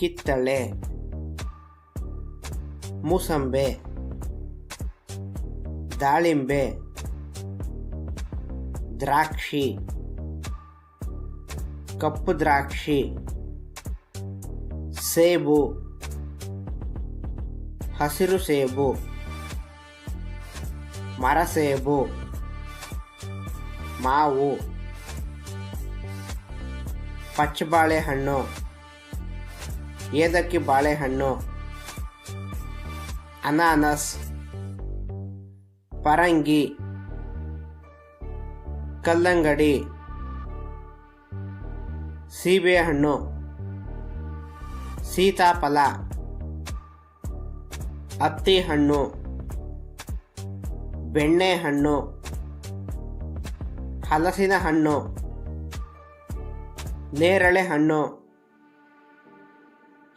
ಕಿತ್ತಳೆ. ಮೂಸಂಬೆ. ದಾಳಿಂಬೆ. ದ್ರಾಕ್ಷಿ. ಕಪ್ಪು ದ್ರಾಕ್ಷಿ. ಸೇಬು. ಹಸಿರು ಸೇಬು. ಮರಸೇಬು ಮಾವು. ಪಚ್ಚಬಾಳೆಹಣ್ಣು. ಏದಕ್ಕಿ ಬಾಳೆಹಣ್ಣು? ಅನಾನಸ್. ಪರಂಗಿ. ಕಲ್ಲಂಗಡಿ. ಸೀಬೆಹಣ್ಣು. ಸೀತಾಫಲ. ಅತ್ತಿ ಹಣ್ಣು ಬೆಣ್ಣೆಹಣ್ಣು. ಹಲಸಿನ ಹಣ್ಣು ನೇರಳೆ ಹಣ್ಣು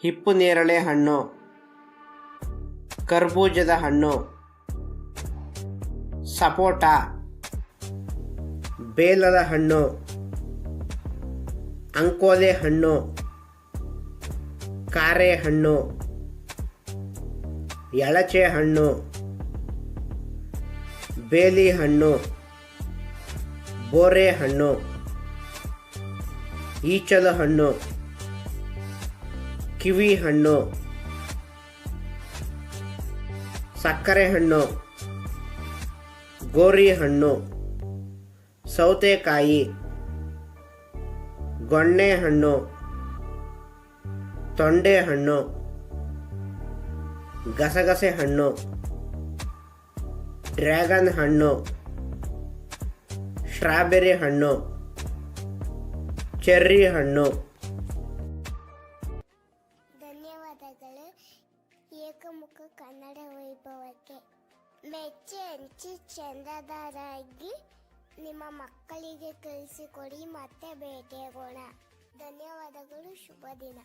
ಹಿಪ್ಪು ನೇರಳೆ ಹಣ್ಣು. ಕರ್ಬೂಜದ ಹಣ್ಣು. ಸಪೋಟ. ಬೇಲದ ಹಣ್ಣು. ಅಂಕೋಲೆ ಹಣ್ಣು. ಕಾರೆ ಹಣ್ಣು. ಎಳಚೆ ಹಣ್ಣು. ಬೇಲಿ ಹಣ್ಣು. ಬೋರೆ ಹಣ್ಣು. ಈಚಲ ಹಣ್ಣು. ಕಿವಿ ಹಣ್ಣು. ಸಕ್ಕರೆ ಹಣ್ಣು. ಗೋರಿ ಹಣ್ಣು. ಸೌತೆಕಾಯಿ. ಗೊಣ್ಣೆ ಹಣ್ಣು. ತೊಂಡೆ ಹಣ್ಣು. ಗಸಗಸೆ ಹಣ್ಣು. ಡ್ರ್ಯಾಗನ್ ಹಣ್ಣು. ಸ್ಟ್ರಾಬೆರಿ ಹಣ್ಣು. ಚೆರ್ರಿ ಹಣ್ಣು. ಏಕಮುಖ ಕನ್ನಡ ವೈಭವಕ್ಕೆ ಮೆಚ್ಚಿ ಹಂಚಿ ಚಂದದಾರಾಗಿ ನಿಮ್ಮ ಮಕ್ಕಳಿಗೆ ಕಲಿಸಿಕೊಡಿ ಮತ್ತೆ ಭೇಟಿಯಾಗೋಣ. ಧನ್ಯವಾದಗಳು ಶುಭ ದಿನ.